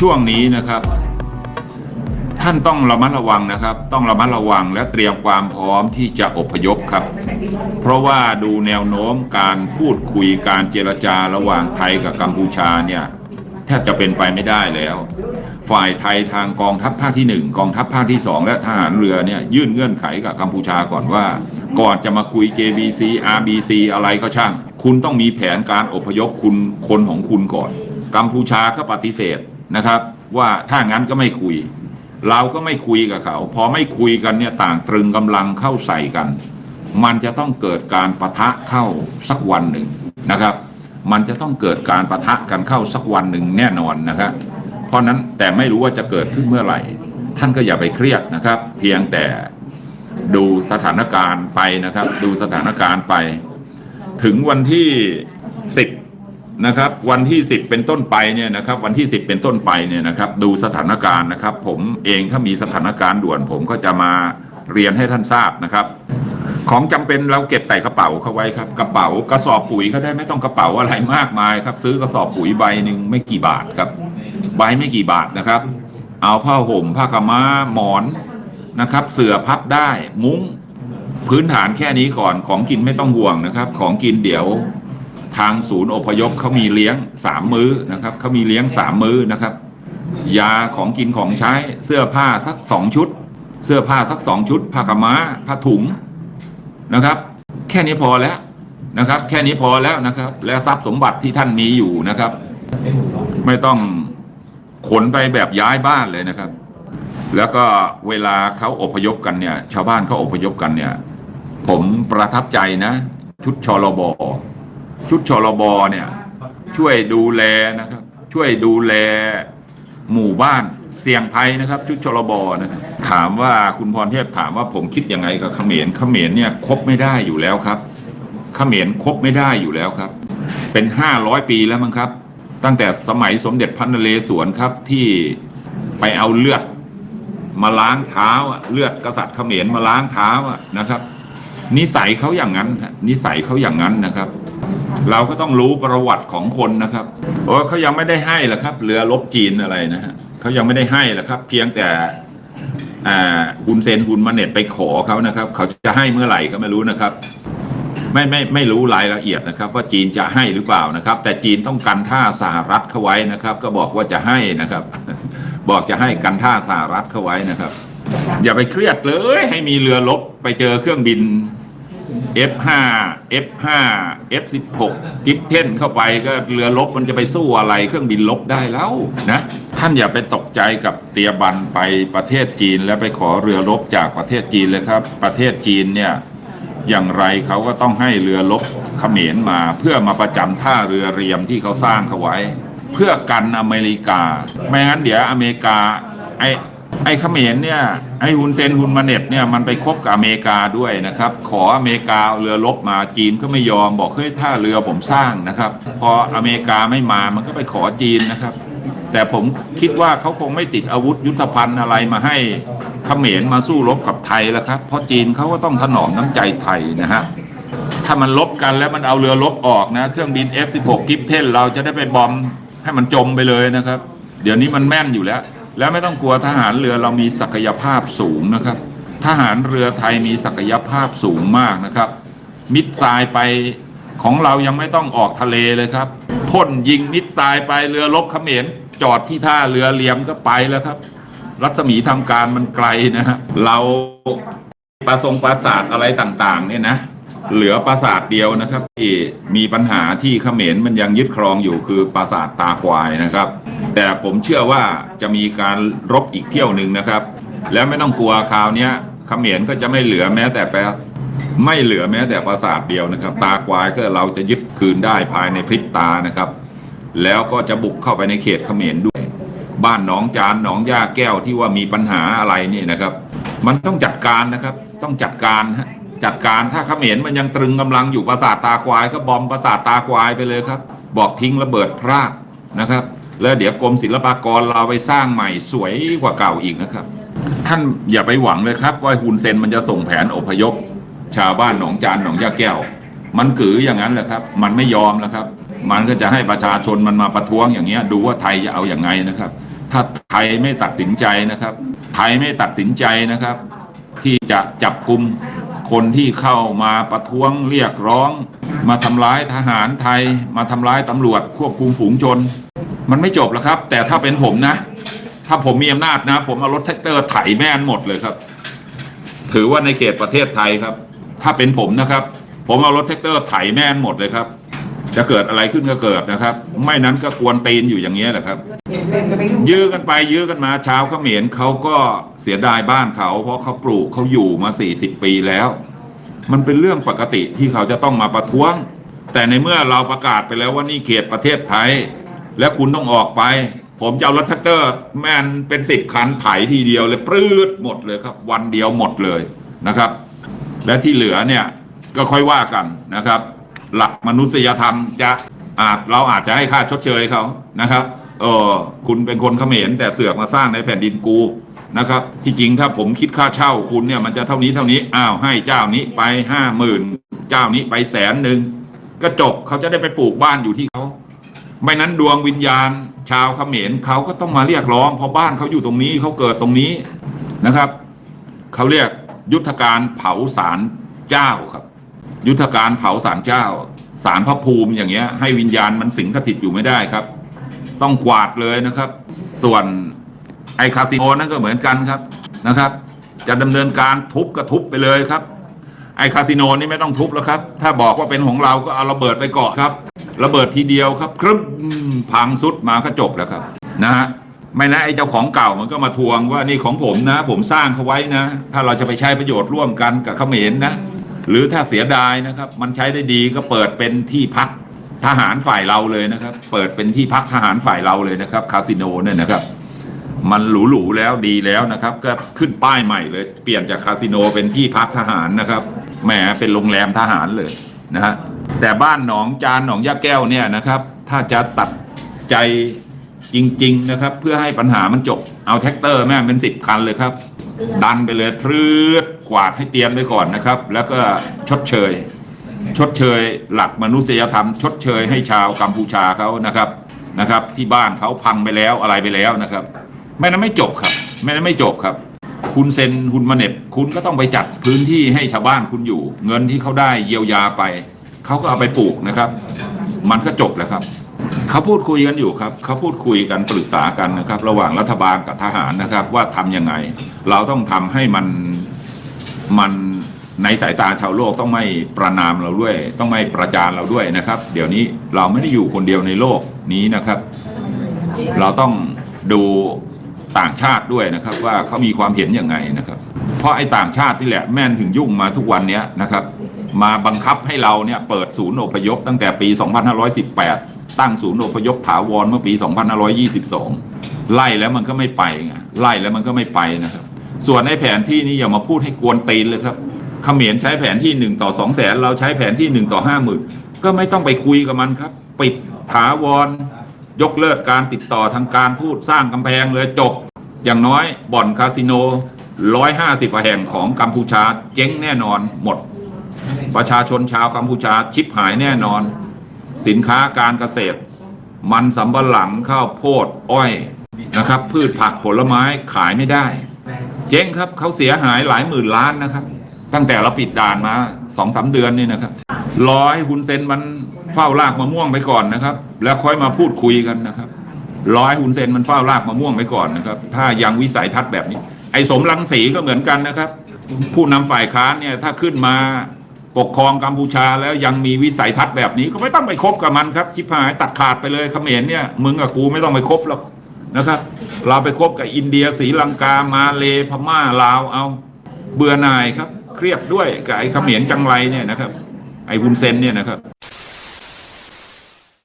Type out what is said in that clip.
ช่วงนี้นะครับ ท่านต้องระมัดระวังนะครับ ต้องระมัดระวังและเตรียมความพร้อมที่จะอพยพครับ เพราะว่าดูแนวโน้มการพูดคุยการเจรจาระหว่างไทยกับกัมพูชาเนี่ยแทบจะเป็นไปไม่ได้แล้ว ฝ่ายไทยทางกองทัพภาคที่หนึ่งกองทัพภาคที่สองและทหารเรือเนี่ยยื่นเงื่อนไขกับกัมพูชาก่อนว่า ก่อนจะมาคุย JBC RBC อะไรก็ช่าง คุณต้องมีแผนการอพยพคุณคนของคุณก่อน กัมพูชาก็ปฏิเสธ นะครับ ว่าถ้างั้นก็ไม่คุย เราก็ไม่คุยกับเขา พอไม่คุยกันเนี่ยต่างตรึงกำลังเข้าใส่กัน มันจะต้องเกิดการประทะเข้าสักวันหนึ่งนะครับ มันจะต้องเกิดการประทะกันเข้าสักวันหนึ่งแน่นอนนะครับ เพราะนั้นแต่ไม่รู้ว่าจะเกิดขึ้นเมื่อไหร่ ท่านก็อย่าไปเครียดนะครับ เพียงแต่ดูสถานการณ์ไปนะครับ ดูสถานการณ์ไป ถึงวันที่สิบ นะครับวันที่สิบเป็นต้นไปเนี่ยนะครับวันที่สิบเป็นต้นไปเนี่ยนะครับดูสถานการณ์นะครับ ผมเองถ้ามีสถานการณ์ด่วนผมก็จะมาเรียนให้ท่านทราบนะครับ ของจำเป็นเราเก็บใส่กระเป๋าเข้าไว้ครับกระเป๋ากระสอบปุ๋ยก็ได้ไม่ต้องกระเป๋าอะไรมากมายครับ ซื้อกระสอบปุ๋ยใบหนึ่งไม่กี่บาทครับ ใบไม่กี่บาทนะครับ เอาผ้าห่มผ้าขาวม้าหมอนนะครับ เสื่อพับได้มุ้งพื้นฐานแค่นี้ก่อนของกินไม่ต้องห่วงนะครับ ของกินเดี๋ยว ทางศูนย์อพยพเขามีเลี้ยงสามมื้อนะครับเขามีเลี้ยงสามมื้อนะครับ ยาของกินของใช้เสื้อผ้าสักสองชุด เสื้อผ้าสักสองชุดผ้าขาวม้าผ้าถุงนะครับ แค่นี้พอแล้วนะครับ แค่นี้พอแล้วนะครับ และทรัพย์สมบัติที่ท่านมีอยู่นะครับ ไม่ต้องขนไปแบบย้ายบ้านเลยนะครับ แล้วก็เวลาเขาอพยพกันเนี่ย ชาวบ้านเขาอพยพกันเนี่ย ผมประทับใจนะ ชุดชลบ ชุดชลบเนี่ยช่วยดูแลนะครับ ช่วยดูแลหมู่บ้านเสี่ยงภัยนะครับ ชุดชลบนะครับถามว่าคุณพรเทพถามว่าผมคิดยังไงกับเขมรเขมรเนี่ยคบไม่ได้อยู่แล้วครับเขมรคบไม่ได้อยู่แล้วครับ เป็นห้าร้อยปีแล้วมั้งครับ ตั้งแต่สมัยสมเด็จพระนเรศวรครับที่ไปเอาเลือดมาล้างเท้าเลือดกษัตริย์เขมรมาล้างเท้านะครับ นิสัยเขาอย่างนั้นนิสัยเขาอย่างนั้นนะครับ เราก็ต้องรู้ประวัติของคนนะครับโอ้เขายังไม่ได้ให้หรอกครับ เรือลบจีนอะไรนะฮะเขายังไม่ได้ให้หรอกครับ เพียงแต่อ่าฮุนเซนฮุนมาเน็ตไปขอเขานะครับ เขาจะให้เมื่อไหร่ก็ไม่รู้นะครับ ไม่ไม่ไม่รู้รายละเอียดนะครับ ว่าจีนจะให้หรือเปล่านะครับ แต่จีนต้องกันท่าสหรัฐเข้าไว้นะครับ ก็บอกว่าจะให้นะครับ บอกจะให้กันท่าสหรัฐเข้าไว้นะครับ อย่าไปเครียดเลย ให้มีเรือลบไปเจอเครื่องบิน F5 F5 F16 กิฟเทนเข้าไปก็เรือลบมันจะไปสู้อะไรเครื่องบินลบได้แล้วนะ ท่านอย่าไปตกใจกับเตียบันไปประเทศจีนแล้วไปขอเรือลบจากประเทศจีนเลยครับ ประเทศจีนเนี่ยอย่างไรเขาก็ต้องให้เรือลบเขมรมา เพื่อมาประจำท่าเรือเรียมที่เขาสร้างเขาไว้ เพื่อกันอเมริกา ไม่งั้นเดี๋ยวอเมริกาไอไอเขมรเนี่ย ไอฮุนเซนฮุนมาเน็ตเนี่ยมันไปคบกับอเมริกาด้วยนะครับ ขออเมริกาเอาเรือลบมาจีนก็ไม่ยอมบอกเฮ้ยท่าเรือผมสร้างนะครับ พออเมริกาไม่มามันก็ไปขอจีนนะครับ แต่ผมคิดว่าเขาคงไม่ติดอาวุธยุทธภัณฑ์อะไรมาให้เขมรมาสู้รบกับไทยแล้วครับเพราะจีนเขาก็ต้องถนอมน้ำใจไทยนะฮะถ้ามันลบกันแล้วมันเอาเรือลบออกนะ เครื่องบิน F16 กิฟเทนเราจะได้ไปบอมให้มันจมไปเลยนะครับ เดี๋ยวนี้มันแม่นอยู่แล้ว แล้วไม่ต้องกลัวทหารเรือเรามีศักยภาพสูงนะครับ ทหารเรือไทยมีศักยภาพสูงมากนะครับ มิดทรายไปของเรายังไม่ต้องออกทะเลเลยครับพ่นยิงมิดทรายไปเรือลบเขมรจอดที่ท่าเรือเลียมก็ไปแล้วครับ รัศมีทำการมันไกลนะฮะเราประทรงปราสาทอะไรต่างๆเนี่ยนะ เหลือปราสาทเดียวนะครับ ที่มีปัญหาที่เขมรมันยังยึดครองอยู่คือปราสาทตาควายนะครับ แต่ผมเชื่อว่าจะมีการรบอีกเที่ยวหนึ่งนะครับ แล้วไม่ต้องกลัวคราวนี้เขมรก็จะไม่เหลือแม้แต่แปไม่เหลือแม้แต่ปราสาทเดียวนะครับ ตาควายก็เราจะยึดคืนได้ภายในพริบตานะครับ แล้วก็จะบุกเข้าไปในเขตเขมรด้วย บ้านหนองจานหนองย่าแก้วที่ว่ามีปัญหาอะไรนี่นะครับ มันต้องจัดการนะครับ ต้องจัดการฮะ จัดการถ้าเขมรมันยังตรึงกำลังอยู่ปราสาทตาควายก็บอมปราสาทตาควายไปเลยครับ บอกทิ้งระเบิดพรากนะครับ แล้วเดี๋ยวกรมศิลปากรเราไปสร้างใหม่สวยกว่าเก่าอีกนะครับ ท่านอย่าไปหวังเลยครับว่าฮุนเซนมันจะส่งแผนอพยพ ชาวบ้านหนองจานหนองยาแก้ว มันกืออย่างนั้นแหละครับ มันไม่ยอมแล้วครับ มันก็จะให้ประชาชนมันมาประท้วงอย่างเงี้ยดูว่าไทยจะเอาอย่างไงนะครับ ถ้าไทยไม่ตัดสินใจนะครับ ไทยไม่ตัดสินใจนะครับ ที่จะจับกลุ่ม คนที่เข้ามาประท้วงเรียกร้อง มาทำร้ายทหารไทย มาทำร้ายตำรวจควบคุมฝูงชน มันไม่จบหรอกครับ แต่ถ้าเป็นผมนะ ถ้าผมมีอำนาจนะ ผมเอารถแท็กเตอร์ไถแม่นหมดเลยครับ ถือว่าในเขตประเทศไทยครับ ถ้าเป็นผมนะครับ ผมเอารถแท็กเตอร์ไถแม่นหมดเลยครับ จะเกิดอะไรขึ้นก็เกิดนะครับ ไม่นั้นก็กวนตีนอยู่อย่างเงี้แหละครับ ยื้อกันไปยื้อกันมาชาวเขมรเขาก็ สียดายบ้านเขา เพราะเขาปลูกเขาอยู่มา 40 ปีแล้ว มันเป็นเรื่องปกติที่เขาจะต้องมาประท้วง แต่ในเมื่อเราประกาศไปแล้วว่านี่เขตประเทศไทย และคุณต้องออกไป ผมจะเอารถแท็กเตอร์แม่นเป็นสิบคันไถทีเดียวเลยปลื้ดหมดเลยครับ วันเดียวหมดเลยนะครับ และที่เหลือเนี่ยก็ค่อยว่ากันนะครับ หลักมนุษยธรรมจะอาจเราอาจจะให้ค่าชดเชยเขานะครับ เออคุณเป็นคนเขมรแต่เสือกมาสร้างในแผ่นดินกู นะครับ ที่จริงถ้าผมคิดค่าเช่าคุณเนี่ยมันจะเท่านี้เท่านี้อ้าวให้เจ้านี้ไปห้าหมื่นเจ้านี้ไปแสนหนึ่งก็จบเขาจะได้ไปปลูกบ้านอยู่ที่เขาไม่นั้นดวงวิญญาณ ชาวเขมรเขาก็ต้องมาเรียกร้องเพราะบ้านเขาอยู่ตรงนี้เขาเกิดตรงนี้นะครับเขาเรียกยุทธการเผาสารเจ้าครับ ยุทธการเผาสารเจ้า สารพระภูมิอย่างเงี้ยให้วิญญาณมันสิงสถิตอยู่ไม่ได้ครับ ต้องกวาดเลยนะครับ ส่วน ไอคาสิโนนั่นก็เหมือนกันครับนะครับ จะดำเนินการทุบก็ทุบไปเลยครับ ไอคาสิโนนี่ไม่ต้องทุบแล้วครับ ถ้าบอกว่าเป็นของเราก็เอาระเบิดไปเกาะครับ ระเบิดทีเดียวครับครึบพังสุดมาก็จบแล้วครับนะฮะไม่นะไอเจ้าของเก่ามันก็มาทวงว่านี่ของผมนะ ผมสร้างเขาไว้นะ ถ้าเราจะไปใช้ประโยชน์ร่วมกันกับเขมรนะ หรือถ้าเสียดายนะครับ มันใช้ได้ดีก็เปิดเป็นที่พักทหารฝ่ายเราเลยนะครับ เปิดเป็นที่พักทหารฝ่ายเราเลยนะครับ คาสิโนเนี่ยนะครับ มันหรูๆแล้วดีแล้วนะครับ ก็ขึ้นป้ายใหม่เลย เปลี่ยนจากคาสิโนเป็นที่พักทหารนะครับแหมเป็นโรงแรมทหารเลยนะฮะแต่บ้านหนองจานหนองยาแก้วเนี่ยนะครับ ถ้าจะตัดใจจริง ๆ นะครับ เพื่อให้ปัญหามันจบ เอาแท็กเตอร์แม่เป็นสิบคันเลยครับ ดันไปเลยพรืดกวาดให้เตรียมไว้ก่อนนะครับ แล้วก็ชดเชย ชดเชยหลักมนุษยธรรม ชดเชยให้ชาวกัมพูชาเขานะครับนะครับ ที่บ้านเขาพังไปแล้วอะไรไปแล้วนะครับ ไม่นั้นไม่จบครับ ไม่นั้นไม่จบครับ คุณเซ็นคุณมาเน็ตคุณก็ต้องไปจัดพื้นที่ให้ชาวบ้านคุณอยู่ เงินที่เขาได้เยียวยาไปเขาก็เอาไปปลูกนะครับ มันก็จบแล้วครับเขาพูดคุยกันอยู่ครับเขาพูดคุยกันปรึกษากันนะครับ ระหว่างรัฐบาลกับทหารนะครับ ว่าทำยังไง เราต้องทำให้มันมันในสายตาชาวโลกต้องไม่ประนามเราด้วย ต้องไม่ประจานเราด้วยนะครับ เดี๋ยวนี้เราไม่ได้อยู่คนเดียวในโลกนี้นะครับ เราต้องดู ต่างชาติด้วยนะครับ ว่าเขามีความเห็นยังไงนะครับ เพราะไอ้ต่างชาตินี่แหละแม่นถึงยุ่งมาทุกวันนี้นะครับ มาบังคับให้เราเนี่ยเปิดศูนย์อพยพตั้งแต่ปี 2518 ตั้งศูนย์อพยพถาวรเมื่อปี 2522 ไล่แล้วมันก็ไม่ไปไงไล่แล้วมันก็ไม่ไปนะครับ ส่วนในแผนที่นี้อย่ามาพูดให้กวนตีนเลยครับเขมรใช้แผนที่หนึ่งต่อสองแสน เราใช้แผนที่หนึ่งต่อห้าหมื่นก็ไม่ต้องไปคุยกับมันครับ ปิดถาวร ยกเลิกการติดต่อทางการพูดสร้างกำแพงเลยจบ อย่างน้อยบ่อนคาสิโนร้อยห้าสิบแห่งของกัมพูชาเจ๊งแน่นอนหมด ประชาชนชาวกัมพูชาชิบหายแน่นอน สินค้าการเกษตร มันสำปะหลังข้าวโพดอ้อยนะครับ พืชผักผลไม้ขายไม่ได้ เจ๊งครับเขาเสียหายหลายหมื่นล้านนะครับ ตั้งแต่เราปิดด่านมาสองสาเดือนนี่นะครับ รอให้คุณเซนมันเฝ้าลากมะม่วงไปก่อนนะครับ แล้วค่อยมาพูดคุยกันนะครับรอให้คุณเซนมันเฝ้าลากมะม่วงไปก่อนนะครับ ถ้ายังวิสัยทัศน์แบบนี้ ไอ้สมรังสีก็เหมือนกันนะครับ ผู้นำฝ่ายค้านเนี่ยถ้าขึ้นมาปกครองกัมพูชาแล้วยังมีวิสัยทัศน์แบบนี้ ก็ไม่ต้องไปคบกับมันครับชิบหายตัดขาดไปเลยเขมรเนี่ยมึงกับกูไม่ต้องไปคบหรอกนะครับ เราไปคบกับอินเดียศรีลังกามาเลพม่าลาวเอา เบื่อหน่ายครับ เครียดด้วยกับไอ้เขมรจังไรเนี่ยนะครับ ไอ้วุนเซนเนี่ยนะครับ